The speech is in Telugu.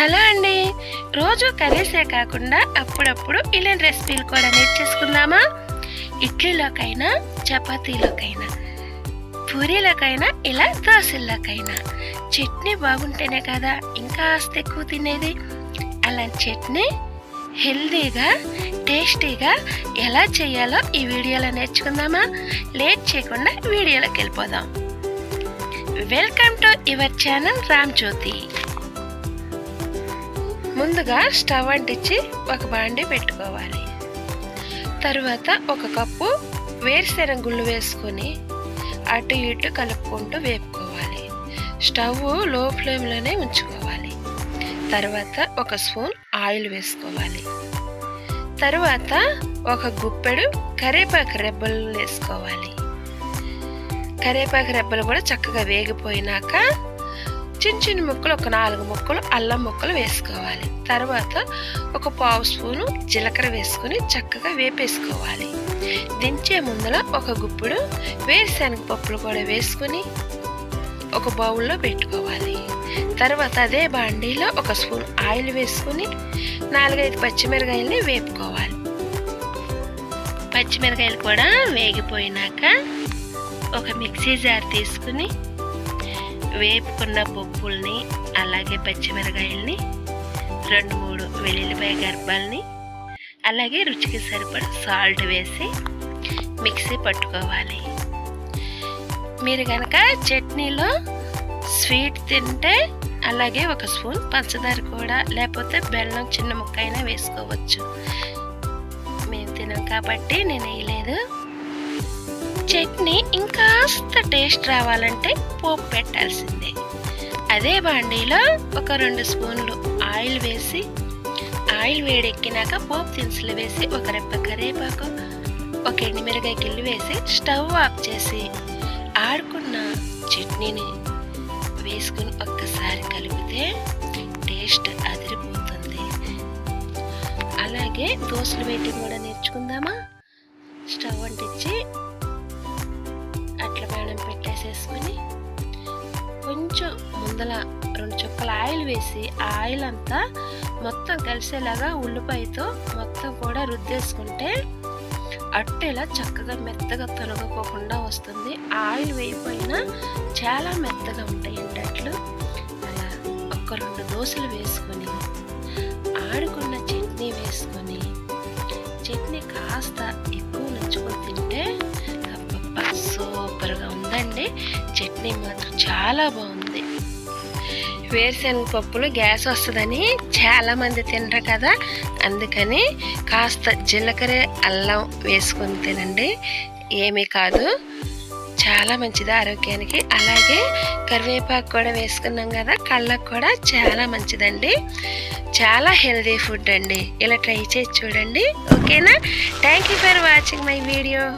హలో అండి. రోజు కర్రీసే కాకుండా అప్పుడప్పుడు ఇలాంటి రెసిపీలు కూడా నేర్చేసుకుందామా ఇడ్లీలోకైనా చపాతీలోకైనా పూరీలోకైనా ఇలా దోశల్లోకైనా. చట్నీ బాగుంటేనే కదా ఇంకా ఆస్తి ఎక్కువ తినేది. అలాంటి చట్నీ హెల్దీగా టేస్టీగా ఎలా చేయాలో ఈ వీడియోలో నేర్చుకుందామా? లేట్ చేయకుండా వీడియోలోకి వెళ్ళిపోదాం. Welcome to your channel Ram Jyothi. ముందుగా స్టవ్ అంటించి ఒక బాండి పెట్టుకోవాలి. తరువాత ఒక కప్పు వేరుశెనగ గుళ్ళు వేసుకొని అటు ఇటు కలుపుకుంటూ వేపుకోవాలి. స్టవ్లో ఫ్లేమ్లోనే ఉంచుకోవాలి. తర్వాత ఒక స్పూన్ ఆయిల్ వేసుకోవాలి. తరువాత ఒక గుప్పెడు కరివేపాకు రెబ్బలు వేసుకోవాలి. కరివేపాకు రెబ్బలు కూడా చక్కగా వేగిపోయినాక చిన్న చిన్న ముక్కలు ఒక నాలుగు ముక్కలు అల్లం ముక్కలు వేసుకోవాలి. తర్వాత ఒక పావు స్పూను జీలకర్ర వేసుకొని చక్కగా వేపేసుకోవాలి. దించే ముందర ఒక గుప్పుడు వేరుశనగ పప్పులు కూడా వేసుకొని ఒక బౌల్లో పెట్టుకోవాలి. తర్వాత అదే బాండీలో ఒక స్పూన్ ఆయిల్ వేసుకొని నాలుగైదు పచ్చిమిరకాయలని వేపుకోవాలి. పచ్చిమిరకాయలు కూడా వేగిపోయినాక ఒక మిక్సీ జార్ తీసుకుని వేపుకున్న పప్పుల్ని అలాగే పచ్చిమిరకాయల్ని రెండు మూడు వెల్లుల్లిపాయ గర్భాలని అలాగే రుచికి సరిపడ సాల్ట్ వేసి మిక్సీ పట్టుకోవాలి. మీరు కనుక చట్నీలో స్వీట్ తింటే అలాగే ఒక స్పూన్ పంచదార కూడా లేకపోతే బెల్లం చిన్న ముక్క అయినా వేసుకోవచ్చు. మేము తినాం కాబట్టి నేను వేయలేదు. చట్నీ ఇంకాస్త టేస్ట్ రావాలంటే పోపు పెట్టాల్సిందే. అదే బాండీలో ఒక రెండు స్పూన్లు ఆయిల్ వేసి ఆయిల్ వేడెక్కినాక పోపు దినుసులు వేసి ఒక రెప్ప కరేపాకు ఒక ఎండుమిరకాయ గిల్లు వేసి స్టవ్ ఆఫ్ చేసి ఆడుకున్న చట్నీని వేసుకుని ఒక్కసారి కలిపితే టేస్ట్ అదిరిపోతుంది. అలాగే దోశలు వేయటం కూడా నేర్చుకుందామా? స్టవ్ అంటించి పెట్టేసేసుకుని కొంచెం ముందల రెండు చుక్కల ఆయిల్ వేసి ఆ ఆయిల్ అంతా మొత్తం కలిసేలాగా ఉల్లిపాయతో మొత్తం కూడా రుద్దేసుకుంటే అట్టేలా చక్కగా మెత్తగా తొలగపోకుండా వస్తుంది. ఆయిల్ వేయిపోయినా చాలా మెత్తగా ఉంటాయండి అట్లు. అలా ఒక రెండు దోశలు వేసుకొని ఆడుకున్న చట్నీ వేసుకొని చట్నీ కాస్త చట్నీ మాత్రం చాలా బాగుంది. వేరుశనగ పప్పులు గ్యాస్ వస్తుందని చాలామంది తినరు కదా. అందుకని కాస్త జీలకర్ర అల్లం వేసుకొని తినండి. ఏమీ కాదు. చాలా మంచిది ఆరోగ్యానికి. అలాగే కరివేపాకు కూడా వేసుకున్నాం కదా కళ్ళకు కూడా చాలా మంచిదండి. చాలా హెల్దీ ఫుడ్ అండి. ఇలా ట్రై చేసి చూడండి. ఓకేనా? Thank you for watching my video